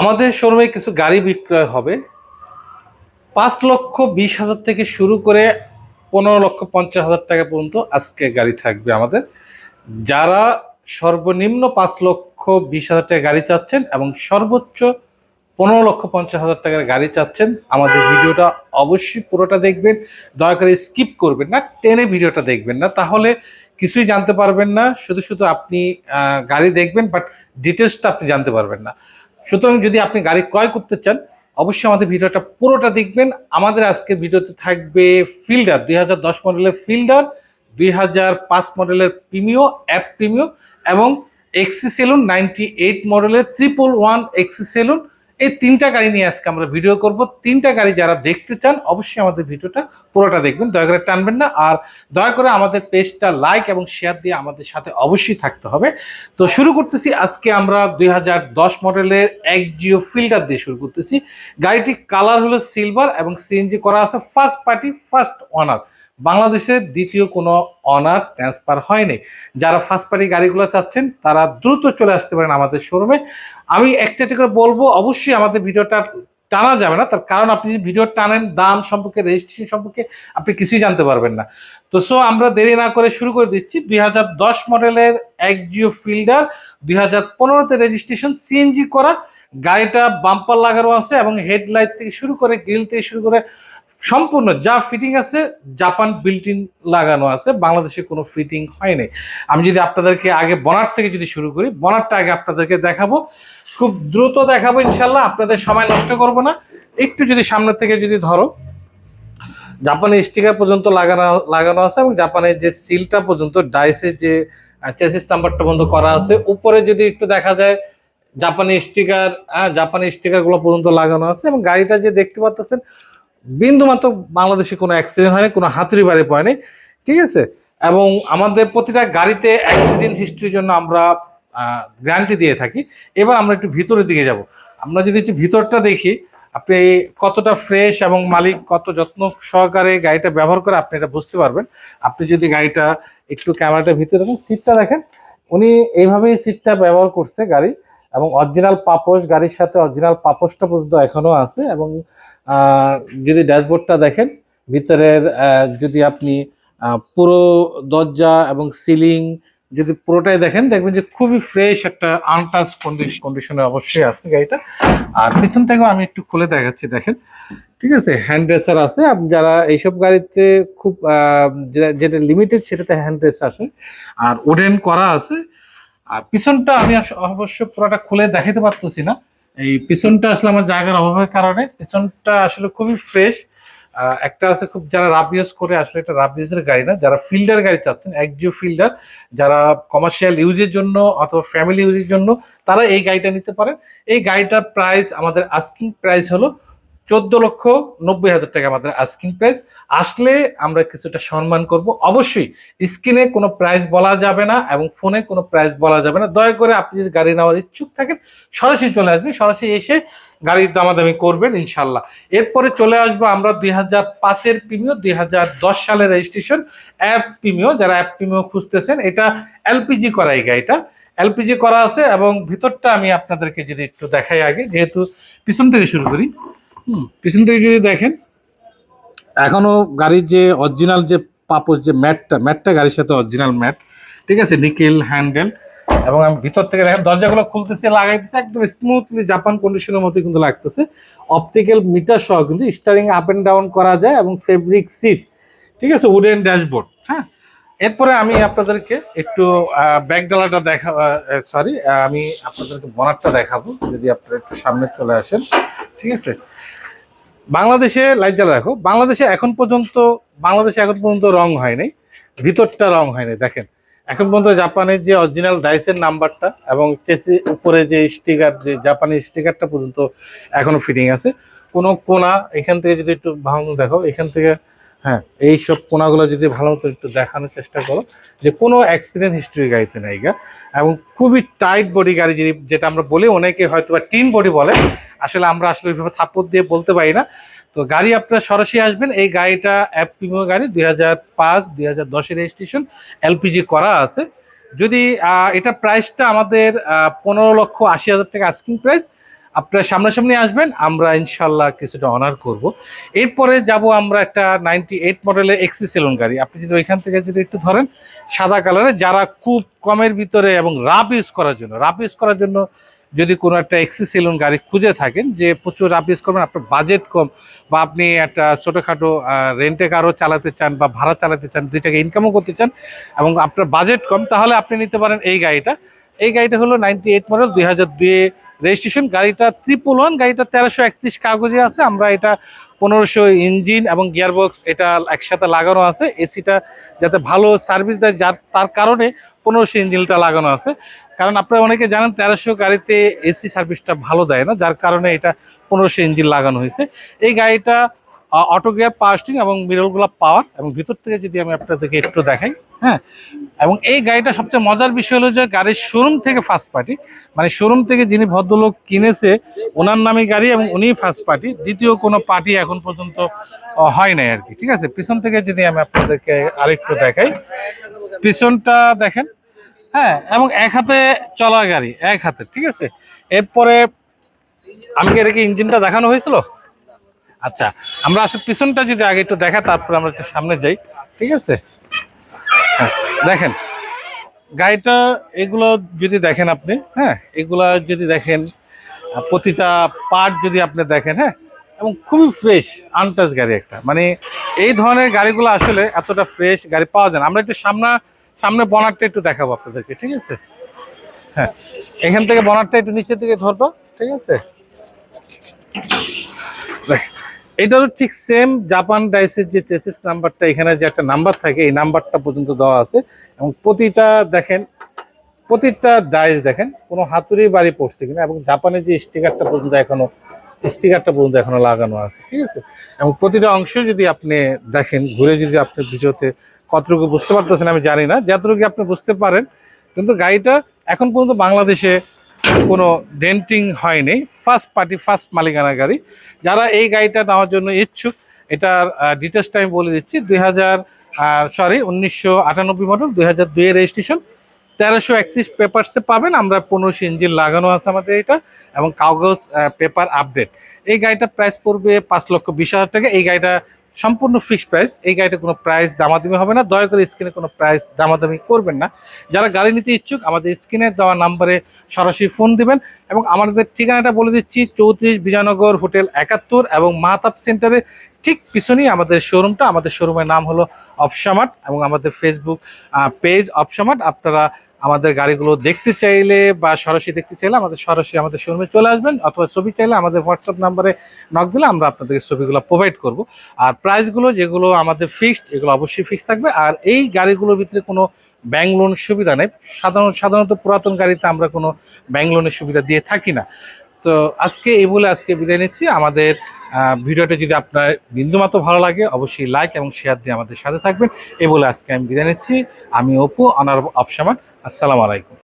আমাদের শোরুমে কিছু গাড়ি বিক্রয় হবে। পাঁচ লক্ষ বিশ হাজার থেকে শুরু করে পনেরো লক্ষ পঞ্চাশ হাজার টাকা পর্যন্ত আজকে গাড়ি থাকবে আমাদের। যারা সর্বনিম্ন পাঁচ লক্ষ বিশ হাজার টাকা গাড়ি চাচ্ছেন এবং সর্বোচ্চ পনেরো লক্ষ পঞ্চাশ হাজার টাকার গাড়ি চাচ্ছেন, আমাদের ভিডিওটা অবশ্যই পুরোটা দেখবেন। দয়া করে স্কিপ করবেন না, টেনে ভিডিওটা দেখবেন না। তাহলে কিছুই জানতে পারবেন না, শুধু শুধু আপনি গাড়ি দেখবেন, বাট ডিটেলসটা আপনি জানতে পারবেন না। সুতরাং যদি আপনি গাড়ি ক্রয় করতে চান, অবশ্যই আমাদের ভিডিওটা পুরোটা দেখবেন। আমাদের আজকে ভিডিওতে থাকবে ফিল্ডার, দুই হাজার দশ মডেলের ফিল্ডার, দুই হাজার পাঁচ মডেলের প্রিমিও, অ্যাপ প্রিমিও এবং এক্সি সেলুন, নাইনটি এইট মডেলের ত্রিপল ওয়ান এক্সি সেলুন। এই তিনটা গাড়ি নিয়ে আজকে আমরা ভিডিও করব। তিনটা গাড়ি যারা দেখতে চান, অবশ্যই আমাদের ভিডিওটা পুরোটা দেখবেন। দয়া করে টানবেন না। আর দয়া করে আমাদের পেজটা লাইক এবং শেয়ার দিয়ে আমাদের সাথে অবশ্যই থাকতে হবে। তো শুরু করতেছি। আজকে আমরা দুই মডেলের এক জিও ফিল্টার দিয়ে শুরু করতেছি। গাড়িটি কালার হলো সিলভার এবং সিএনজি করা আছে ফার্স্ট পার্টি ফার্স্ট অনার বাংলাদেশে দ্বিতীয় কোনো অনার ট্রান্সফার হয়নি। যারা ফার্স্ট পার্টি গাড়িগুলো চাচ্ছেন, তারা দ্রুত চলে আসতে পারেন আমাদের শোরুমে আমি একটা একটা করে বলব, অবশ্যই আমাদের ভিডিওটা টানা যাবে না, তার কারণ আপনি ভিডিও টানেন, দাম সম্পর্কে রেজিস্ট্রেশন সম্পর্কে, আপনি কিছুই জানতে পারবেন না। তো সো আমরা দেরি না করে শুরু করে দিচ্ছি দু হাজার দশ মডেলের এক জিও ফিল্ডার, দুই হাজার পনেরোতে রেজিস্ট্রেশন সিএনজি করা, গাড়িটা বাম্পার লাগানো আছে এবং হেডলাইট থেকে শুরু করে গ্রিল থেকে শুরু করে সম্পূর্ণ যা ফিটিং আছে জাপান বিল্টিন লাগানো আছে, বাংলাদেশে কোনো ফিটিং হয়নি আমি যদি আপনাদেরকে আগে বনার থেকে যদি শুরু করি বনারটা আগে আপনাদেরকে দেখাবো। খুব দ্রুত দেখাবো ইনশাল্লাহ, আপনাদের সময় নষ্ট করব না। একটু যদি সামনের থেকে যদি ধরো জাপানের স্টিকার পর্যন্ত লাগানো লাগানো আছে এবং জাপানের যে সিলটা পর্যন্ত, ডাইসের যে চেসিস নাম্বারটা পর্যন্ত করা আছে, উপরে যদি একটু দেখা যায়, জাপানি স্টিকার হ্যাঁ জাপানি স্টিকারগুলো পর্যন্ত লাগানো আছে এবং গাড়িটা যে দেখতে পাচ্ছেন বিন্দু মাত্র বাংলাদেশে কোনো অ্যাক্সিডেন্ট হয়নি, কোনো হাতুড়ি বাড়ি পড়েনি, ঠিক আছে? এবং আমাদের প্রতিটা গাড়িতে অ্যাক্সিডেন্ট হিস্ট্রির জন্য আমরা গ্যারান্টি দিয়ে থাকি। এবার আমরা একটু ভিতরের দিকে যাব। আমরা যদি একটু ভিতরটা দেখি, আপনি কতটা ফ্রেশ এবং মালিক, কত যত্ন সহকারে গাড়িটা ব্যবহার করে আপনি এটা বুঝতে পারবেন। আপনি যদি গাড়িটা একটু ক্যামেরাটা ভিতরে দেখেন সিটটা দেখেন, উনি এইভাবেই সিটটা ব্যবহার করছে গাড়ি এবং অরিজিনাল পাপোশ গাড়ির সাথে অরিজিনাল পাপোশটা পর্যন্ত এখনও আছে এবং যদি ড্যাশবোর্ডটা দেখেন, ভিতরের যদি আপনি পুরো দরজা এবং সিলিং যদি পুরোটাই দেখেন, দেখবেন যে খুবই ফ্রেশ একটা আনটাচ কন্ডিশনে অবশ্যই আছে গাড়িটা। আর পিছন থেকেও আমি একটু খুলে দেখাচ্ছি, দেখেন। ঠিক আছে হ্যান্ড রেসার আছে। যারা এইসব গাড়িতে খুব যেটা লিমিটেড সেটাতে হ্যান্ড রেস আসে। আর ওডেন করা আছে। আর পিছনটা আমি অবশ্য পুরোটা খুলে দেখাতে পারতেছি না। এই পিছনটা আসলে আমার জায়গার অভাবের কারণে পিছনটা আসলে খুবই ফ্রেশ একটা আছে খুব যারা রাব ইউজ করে, আসলে এটা রাব ইউজের গাড়ি না, যারা ফিল্ডার গাড়ি চাচ্ছেন একজিও ফিল্ডার, যারা কমার্শিয়াল ইউজের জন্য অথবা ফ্যামিলি ইউজের জন্য, তারা এই গাড়িটা নিতে পারেন। এই গাড়িটার প্রাইস আমাদের আস্কিং প্রাইস হলো চোদ্দ লক্ষ নব্বই হাজার টাকা আমাদের আস্কিং প্রাইস আসলে আমরা কিছুটা সম্মান করব। অবশ্যই স্ক্রিনে কোনো প্রাইস বলা যাবে না এবং ফোনে কোনো প্রাইস বলা যাবে না। দয়া করে আপনি যদি গাড়ি নেওয়ার ইচ্ছুক থাকেন, সরাসরি চলে আসবেন, সরাসরি এসে গাড়ির দামাদামি করবেন ইনশাল্লাহ এরপরে চলে আসব আমরা দুই হাজার পাঁচের প্রিমিও দুই হাজার দশ সালের রেজিস্ট্রেশন অ্যাপ প্রিমিও যারা অ্যাপ প্রিমিও খুঁজতেছেন, এটা এলপিজি করা এই গাড়িটা। এলপিজি করা আছে এবং ভিতরটা আমি আপনাদেরকে যদি একটু দেখাই আগে, যেহেতু পিছন থেকে শুরু করি। পিছন থেকে যদি দেখেন। এখনও গাড়ির যে অরিজিনাল যে পাপোস যে ম্যাটটা ম্যাটটা গাড়ির সাথে অরিজিনাল ম্যাট ঠিক আছে? নিকেল হ্যান্ডেল এবং আমি ভিতর থেকে দেখেন দরজাগুলো খুলতেছে লাগাইতেছে একদম স্মুথলি জাপান কন্ডিশনের মতো কিন্তু লাগতেছে। অপটিক্যাল মিটার সহ কিন্তু স্টারিং আপ এন্ড ডাউন করা যায় এবং ফেব্রিক সিট ঠিক আছে? উডেন ড্যাশবোর্ড হ্যাঁ? এরপরে আমি আপনাদেরকে একটু ব্যাক ডালাটা দেখা সরি আমি আপনাদেরকে বনারটা দেখাবো যদি আপনারা একটু সামনে চলে আসেন। ঠিক আছে? বাংলাদেশে লাইট জ্বালা দেখো, বাংলাদেশে এখন পর্যন্ত, বাংলাদেশে এখন পর্যন্ত রং হয়নি। ভিতরটা রং হয়নি, দেখেন। এখন পর্যন্ত জাপানের যে অরিজিনাল ডাইসের নাম্বারটা এবং চেসি উপরে যে স্টিকার যে জাপানি স্টিকারটা পর্যন্ত এখনও ফিটিং আছে। কোনো কোনা, এখান থেকে যদি একটু ভাঙ দেখো, এখান থেকে হ্যাঁ এই সব কোনাগুলো যদি ভালো মতো একটু দেখানোর চেষ্টা করো, যে কোনো অ্যাক্সিডেন্ট হিস্ট্রি গাড়িতে নাই গা। এবং খুবই টাইট বডি গাড়ি যদি যেটা আমরা বলি, অনেকে হয়তো বা টিন বডি বলে। আসলে আমরা আসলে ওইভাবে থাপ্পড় দিয়ে বলতে পারি না। তো গাড়ি আপনারা সরাসরি আসবেন। এই গাড়িটা অ্যাপ প্রিমিয়ার গাড়ি, দুই হাজার পাঁচ, দুই হাজার দশের রেজিস্ট্রেশন এলপিজি করা আছে। যদি এটা প্রাইসটা আমাদের পনেরো লক্ষ আশি হাজার টাকা আস্কিং প্রাইস আপনারা সামনাসামনি আসবেন, আমরা ইনশাল্লাহ কিছুটা অনার করব। এরপরে যাব আমরা একটা নাইনটি এইট মডেলের এক্সি সেলুন গাড়ি। আপনি যদি ওইখান থেকে যদি একটু ধরেন, সাদা কালারের যারা খুব কমের ভিতরে এবং রাফ ইউজ করার জন্য রাফ ইউজ করার জন্য যদি কোনো একটা এক্সি সেলুন গাড়ি খুঁজে থাকেন, যে প্রচুর রাফ ইউজ করবেন, আপনার বাজেট কম, বা আপনি একটা ছোটোখাটো রেন্টে কারও চালাতে চান বা ভাড়া চালাতে চান দুইটাকে ইনকামও করতে চান, এবং আপনার বাজেট কম, তাহলে আপনি নিতে পারেন এই গাড়িটা। এই গাড়িটা হলো নাইনটি এইট মডেল দুই হাজার দুয়ে রেজিস্ট্রেশন গাড়িটা ত্রিপুল ওয়ান, গাড়িটা তেরোশো একত্রিশ কাগজে আছে। আমরা এটা পনেরোশো ইঞ্জিন এবং গিয়ারবক্স এটা একসাথে লাগানো আছে। এসিটা যাতে ভালো সার্ভিস দেয়, যার, তার কারণে পনেরোশো ইঞ্জিনটা লাগানো আছে। কারণ আপনারা অনেকে জানেন, তেরোশো গাড়িতে এসি সার্ভিসটা ভালো দেয় না, যার কারণে এটা পনেরোশো ইঞ্জিন লাগানো হয়েছে। এই গাড়িটা অটো গিয়ার পাওয়ার এবং মিরলগুলো পাওয়ার এবং ভিতর থেকে যদি আমি আপনাদেরকে একটু দেখাই হ্যাঁ? এবং এই গাড়িটা সবচেয়ে মজার বিষয় হলো যে গাড়ির শোরুম থেকে ফার্স্ট পার্টি মানে শোরুম থেকে যিনি ভদ্রলোক কিনেছে, ওনার নামে গাড়ি এবং উনি ফার্স্ট পার্টি দ্বিতীয় কোনো পার্টি এখন পর্যন্ত হয় নাই আর কি, ঠিক আছে? পিছন থেকে যদি আমি আপনাদেরকে আরেকটু দেখাই, পিছনটা দেখেন হ্যাঁ? এবং এক হাতে চলা গাড়ি, এক হাতে, ঠিক আছে? এরপরে, আমি এটাকে ইঞ্জিনটা দেখানো হয়েছিল? আচ্ছা আমরা আসলে পিছনটা যদি আগে একটু দেখা তারপরে আমরা একটু সামনে যাই। ঠিক আছে? হ্যাঁ, দেখেন গাড়িটা এগুলো যদি দেখেন আপনি হ্যাঁ এগুলা যদি দেখেন প্রতিটা পার্ট যদি আপনি দেখেন হ্যাঁ এবং খুবই ফ্রেশ আনটাচ গাড়ি একটা। মানে এই ধরনের গাড়িগুলো আসলে এতটা ফ্রেশ গাড়ি পাওয়া যায় না। আমরা একটু সামনে সামনে বনারটা একটু দেখাবো আপনাদেরকে ঠিক আছে? হ্যাঁ এখান থেকে বনারটা একটু নিচের দিকে ধরবো ঠিক আছে? এটারও ঠিক সেম জাপান ডাইসের যে চেসিস নাম্বারটা এখানে যে একটা নাম্বার থাকে, এই নাম্বারটা পর্যন্ত দেওয়া আছে। এবং প্রতিটা দেখেন, প্রতিটা ডাইস দেখেন, কোনো হাতুড়ি বাড়ি পড়ছে কিনা, এবং জাপানের যে স্টিকারটা পর্যন্ত এখনও স্টিকারটা পর্যন্ত এখনও লাগানো আছে, ঠিক আছে? এবং প্রতিটা অংশ যদি আপনি দেখেন, ঘুরে যদি আপনি ভিডিওতে কতটুকু বুঝতে পারতেছেন, আমি জানি না। যতটুকু আপনি বুঝতে পারেন, কিন্তু গাড়িটা এখন পর্যন্ত বাংলাদেশে কোনো ডেন্টিং হয়নি। ফার্স্ট পার্টি ফার্স্ট মালিকানা গাড়ি। যারা এই গাড়িটা নেওয়ার জন্য ইচ্ছুক, এটার ডিটেলসটা আমি বলে দিচ্ছি। দুই হাজার সরি উনিশশো আটানব্বই মডেল দুই হাজার দুইয়ের রেজিস্ট্রেশন তেরোশো একত্রিশ পেপারসে পাবেন। আমরা পনেরোশো ইঞ্জিন লাগানো আছে আমাদের এটা এবং কাগজ পেপার আপডেট এই গাড়িটার প্রাইস পড়বে পাঁচ লক্ষ বিশ হাজার টাকা। এই গাড়িটা সম্পূর্ণ ফিক্সড প্রাইস এই গাড়িটা কোনো প্রাইস দামাদামি হবে না। দয়া করে স্ক্রিনে কোনো প্রাইস দামাদামি করবেন না। যারা গাড়ি নিতে ইচ্ছুক, আমাদের স্ক্রিনে দেওয়া নাম্বারে সরাসরি ফোন দিবেন এবং আমাদের ঠিকানাটা বলে দিচ্ছি, চৌত্রিশ বিজয়নগর হোটেল একাত্তর এবং মাতাপ সেন্টারে ঠিক পিছনেই আমাদের শোরুমটা আমাদের শোরুমের নাম হলো অপসামার্ট এবং আমাদের ফেসবুক পেজ অপসামার্ট। আপনারা আমাদের গাড়িগুলো দেখতে চাইলে বা সরাসরি দেখতে চাইলে আমাদের সরাসরি আমাদের শোরুমে চলে আসবেন অথবা ছবি চাইলে আমাদের হোয়াটসঅ্যাপ নাম্বারে নক দিলে আমরা আপনাদেরকে ছবিগুলো প্রোভাইড করব। আর প্রাইসগুলো যেগুলো আমাদের ফিক্সড এগুলো অবশ্যই ফিক্সড থাকবে। আর এই গাড়িগুলোর ভিতরে কোনো ব্যাংক লোন সুবিধা নেই। সাধারণ, সাধারণত পুরাতন গাড়িতে আমরা কোনো ব্যাংক লোনের সুবিধা দিয়ে থাকি না। তো আজকে এই বলে আজকে বিদায় নিচ্ছি। আমাদের ভিডিওটা যদি আপনার বিন্দুমাত্র ভালো লাগে, অবশ্যই লাইক এবং শেয়ার দিয়ে আমাদের সাথে থাকবেন। এই বলে আজকে আমি বিদায় নিচ্ছি। আমি অপু অনার অপসামান আসসালামু আলাইকুম।